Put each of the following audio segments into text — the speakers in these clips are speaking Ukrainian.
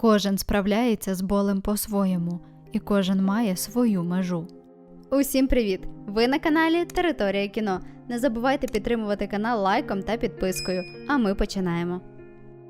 Кожен справляється з болем по-своєму, і кожен має свою межу. Усім привіт! Ви на каналі Територія кіно. Не забувайте підтримувати канал лайком та підпискою. А ми починаємо.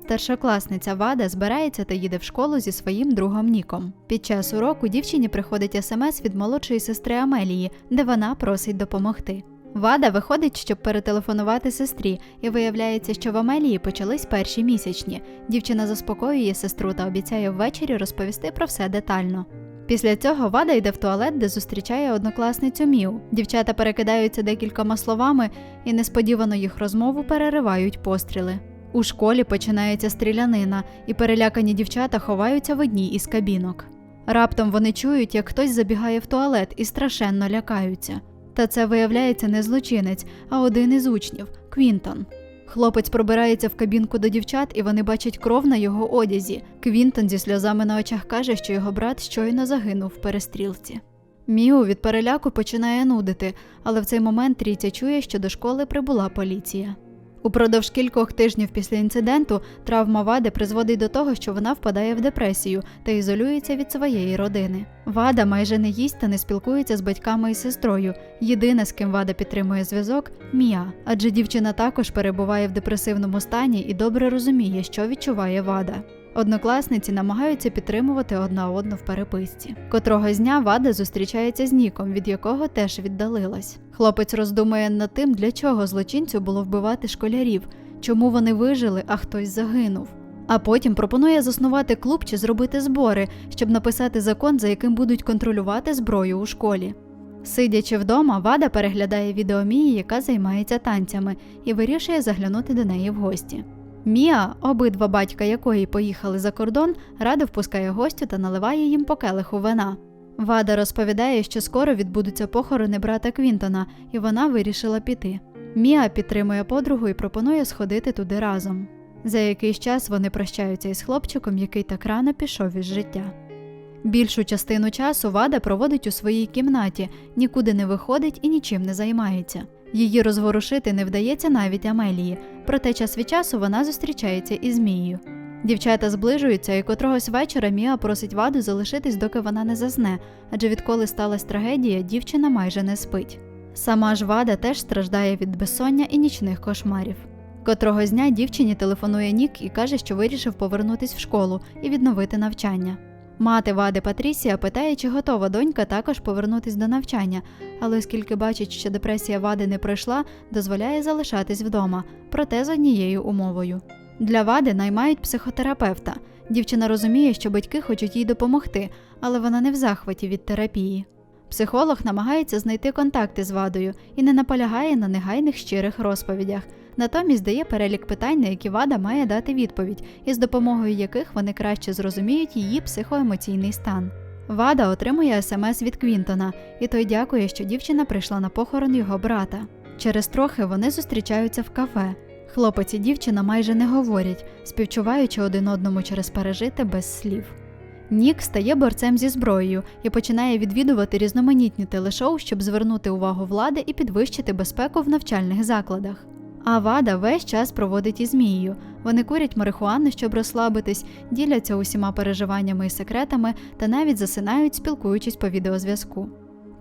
Старшокласниця Вада збирається та їде в школу зі своїм другом Ніком. Під час уроку дівчині приходить смс від молодшої сестри Амелії, де вона просить допомогти. Вада виходить, щоб перетелефонувати сестрі, і виявляється, що в Амелії почались перші місячні. Дівчина заспокоює сестру та обіцяє ввечері розповісти про все детально. Після цього Вада йде в туалет, де зустрічає однокласницю Міу. Дівчата перекидаються декількома словами, і несподівано їх розмову переривають постріли. У школі починається стрілянина, і перелякані дівчата ховаються в одній із кабінок. Раптом вони чують, як хтось забігає в туалет і страшенно лякаються. Та це виявляється не злочинець, а один із учнів Квінтон. Хлопець пробирається в кабінку до дівчат, і вони бачать кров на його одязі. Квінтон зі сльозами на очах каже, що його брат щойно загинув в перестрілці. Міу від переляку починає нудити, але в цей момент Рітя чує, що до школи прибула поліція. Упродовж кількох тижнів після інциденту травма Вади призводить до того, що вона впадає в депресію та ізолюється від своєї родини. Вада майже не їсть та не спілкується з батьками і сестрою. Єдине, з ким Вада підтримує зв'язок Мія, адже дівчина також перебуває в депресивному стані і добре розуміє, що відчуває Вада. Однокласниці намагаються підтримувати одна одну в переписці. Котрого дня Вада зустрічається з Ніком, від якого теж віддалилась. Хлопець роздумує над тим, для чого злочинцю було вбивати школярів, чому вони вижили, а хтось загинув. А потім пропонує заснувати клуб чи зробити збори, щоб написати закон, за яким будуть контролювати зброю у школі. Сидячи вдома, Вада переглядає відео Мії, яка займається танцями, і вирішує заглянути до неї в гості. Міа, обидва батька якої поїхали за кордон, радо впускає гостю та наливає їм по келиху вина. Вада розповідає, що скоро відбудуться похорони брата Квінтона, і вона вирішила піти. Міа підтримує подругу і пропонує сходити туди разом. За якийсь час вони прощаються із хлопчиком, який так рано пішов із життя. Більшу частину часу Вада проводить у своїй кімнаті, нікуди не виходить і нічим не займається. Її розворушити не вдається навіть Амелії, проте час від часу вона зустрічається із Мією. Дівчата зближуються, і котрогось вечора Міа просить Ваду залишитись, доки вона не засне, адже відколи сталася трагедія, дівчина майже не спить. Сама ж Вада теж страждає від безсоння і нічних кошмарів. Котрого дня дівчині телефонує Нік і каже, що вирішив повернутись в школу і відновити навчання. Мати Вади Патрісія питає, чи готова донька також повернутись до навчання, але оскільки бачить, що депресія Вади не пройшла, дозволяє залишатись вдома, проте з однією умовою. Для Вади наймають психотерапевта. Дівчина розуміє, що батьки хочуть їй допомогти, але вона не в захваті від терапії. Психолог намагається знайти контакти з вадою і не наполягає на негайних щирих розповідях. Натомість дає перелік питань, на які вада має дати відповідь, із допомогою яких вони краще зрозуміють її психоемоційний стан. Вада отримує смс від Квінтона, і той дякує, що дівчина прийшла на похорон його брата. Через трохи вони зустрічаються в кафе. Хлопець і дівчина майже не говорять, співчуваючи один одному через пережити без слів. Нік стає борцем зі зброєю і починає відвідувати різноманітні телешоу, щоб звернути увагу влади і підвищити безпеку в навчальних закладах. А Вада весь час проводить із Мією. Вони курять марихуану, щоб розслабитись, діляться усіма переживаннями і секретами та навіть засинають, спілкуючись по відеозв'язку.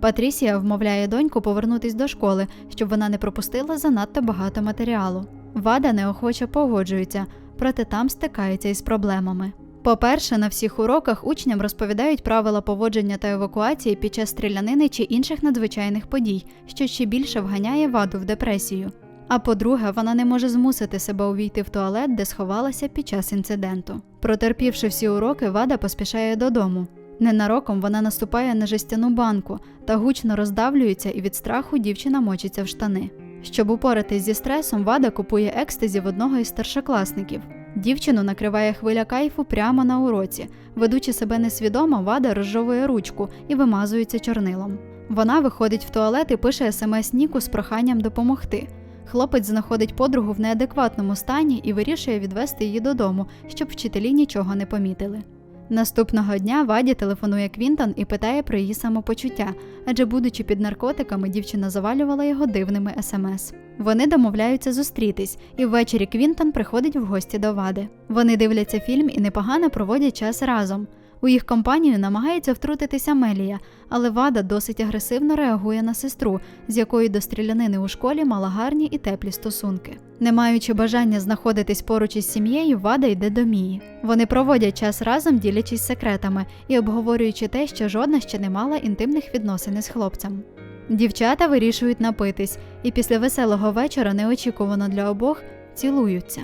Патрісія вмовляє доньку повернутись до школи, щоб вона не пропустила занадто багато матеріалу. Вада неохоче погоджується, проте там стикається із проблемами. По-перше, на всіх уроках учням розповідають правила поводження та евакуації під час стрілянини чи інших надзвичайних подій, що ще більше вганяє ваду в депресію. А по-друге, вона не може змусити себе увійти в туалет, де сховалася під час інциденту. Протерпівши всі уроки, вада поспішає додому. Ненароком вона наступає на жестяну банку та гучно роздавлюється, і від страху дівчина мочиться в штани. Щоб упоратись зі стресом, вада купує екстазі в одного із старшокласників. Дівчину накриває хвиля кайфу прямо на уроці. Ведучи себе несвідомо, вада розжовує ручку і вимазується чорнилом. Вона виходить в туалет і пише смс Ніку з проханням допомогти. Хлопець знаходить подругу в неадекватному стані і вирішує відвести її додому, щоб вчителі нічого не помітили. Наступного дня Ваді телефонує Квінтон і питає про її самопочуття, адже, будучи під наркотиками, дівчина завалювала його дивними смс. Вони домовляються зустрітись, і ввечері Квінтон приходить в гості до вади. Вони дивляться фільм і непогано проводять час разом. У їх компанію намагається втрутитися Мелія, але вада досить агресивно реагує на сестру, з якою до стрілянини у школі мала гарні і теплі стосунки. Не маючи бажання знаходитись поруч із сім'єю, вада йде до Мії. Вони проводять час разом, ділячись секретами і обговорюючи те, що жодна ще не мала інтимних відносин із хлопцем. Дівчата вирішують напитись, і після веселого вечора неочікувано для обох цілуються.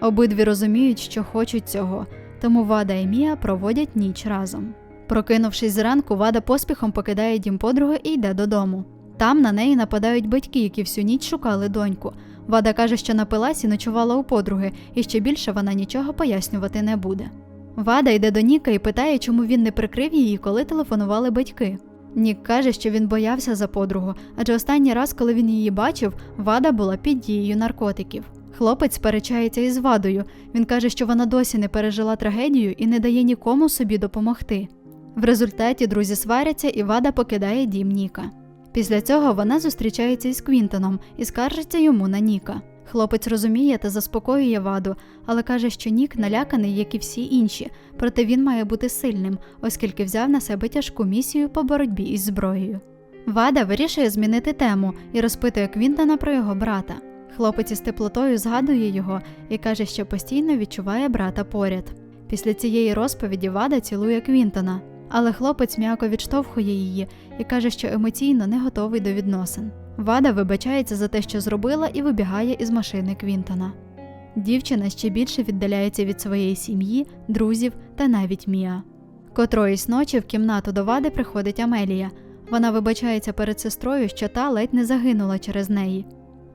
Обидві розуміють, що хочуть цього, тому Вада і Мія проводять ніч разом. Прокинувшись зранку, Вада поспіхом покидає дім подруги і йде додому. Там на неї нападають батьки, які всю ніч шукали доньку. Вада каже, що напилась і ночувала у подруги, і ще більше вона нічого пояснювати не буде. Вада йде до Ніка і питає, чому він не прикрив її, коли телефонували батьки. Нік каже, що він боявся за подругу, адже останній раз, коли він її бачив, вада була під дією наркотиків. Хлопець сперечається із вадою. Він каже, що вона досі не пережила трагедію і не дає нікому собі допомогти. В результаті друзі сваряться, і вада покидає дім Ніка. Після цього вона зустрічається із Квінтоном і скаржиться йому на Ніка. Хлопець розуміє та заспокоює ваду, але каже, що Нік наляканий, як і всі інші, проте він має бути сильним, оскільки взяв на себе тяжку місію по боротьбі із зброєю. Вада вирішує змінити тему і розпитує Квінтона про його брата. Хлопець із теплотою згадує його і каже, що постійно відчуває брата поряд. Після цієї розповіді Вада цілує Квінтона, але хлопець м'яко відштовхує її і каже, що емоційно не готовий до відносин. Вада вибачається за те, що зробила, і вибігає із машини Квінтона. Дівчина ще більше віддаляється від своєї сім'ї, друзів та навіть Міа. Котроїсь ночі в кімнату до вади приходить Амелія. Вона вибачається перед сестрою, що та ледь не загинула через неї.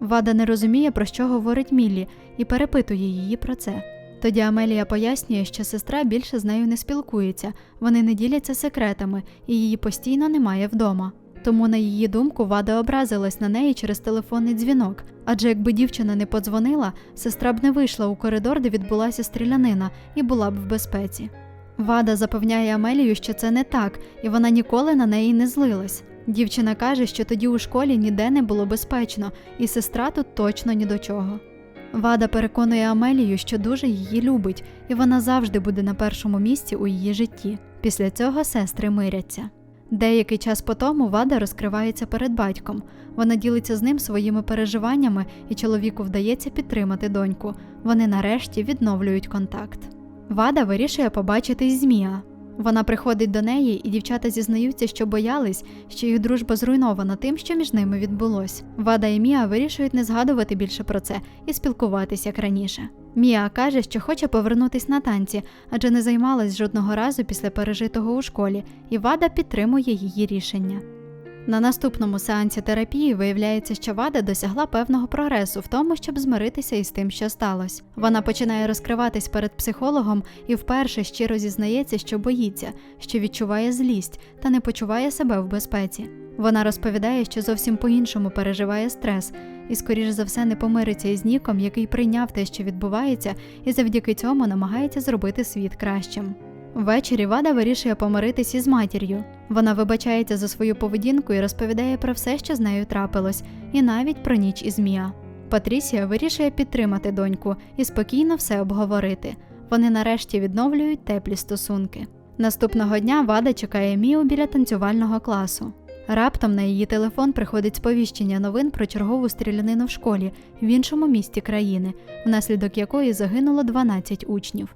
Вада не розуміє, про що говорить Міллі, і перепитує її про це. Тоді Амелія пояснює, що сестра більше з нею не спілкується, вони не діляться секретами, і її постійно немає вдома. Тому, на її думку, Вада образилась на неї через телефонний дзвінок, адже якби дівчина не подзвонила, сестра б не вийшла у коридор, де відбулася стрілянина, і була б в безпеці. Вада запевняє Амелію, що це не так, і вона ніколи на неї не злилась. Дівчина каже, що тоді у школі ніде не було безпечно, і сестра тут точно ні до чого. Вада переконує Амелію, що дуже її любить, і вона завжди буде на першому місці у її житті. Після цього сестри миряться. Деякий час по тому Вада розкривається перед батьком. Вона ділиться з ним своїми переживаннями, і чоловіку вдається підтримати доньку. Вони нарешті відновлюють контакт. Вада вирішує побачитись з Міа. Вона приходить до неї, і дівчата зізнаються, що боялись, що їх дружба зруйнована тим, що між ними відбулось. Вада і Міа вирішують не згадувати більше про це і спілкуватись як раніше. Міа каже, що хоче повернутись на танці, адже не займалась жодного разу після пережитого у школі, і Вада підтримує її рішення. На наступному сеансі терапії виявляється, що Вада досягла певного прогресу в тому, щоб змиритися із тим, що сталося. Вона починає розкриватись перед психологом і вперше щиро зізнається, що боїться, що відчуває злість та не почуває себе в безпеці. Вона розповідає, що зовсім по-іншому переживає стрес, і, скоріш за все, не помириться із Ніком, який прийняв те, що відбувається, і завдяки цьому намагається зробити світ кращим. Ввечері Вада вирішує помиритись із матір'ю. Вона вибачається за свою поведінку і розповідає про все, що з нею трапилось, і навіть про ніч із Міа. Патрісія вирішує підтримати доньку і спокійно все обговорити. Вони нарешті відновлюють теплі стосунки. Наступного дня Вада чекає Міу біля танцювального класу. Раптом на її телефон приходить сповіщення новин про чергову стрілянину в школі в іншому місті країни, внаслідок якої загинуло 12 учнів.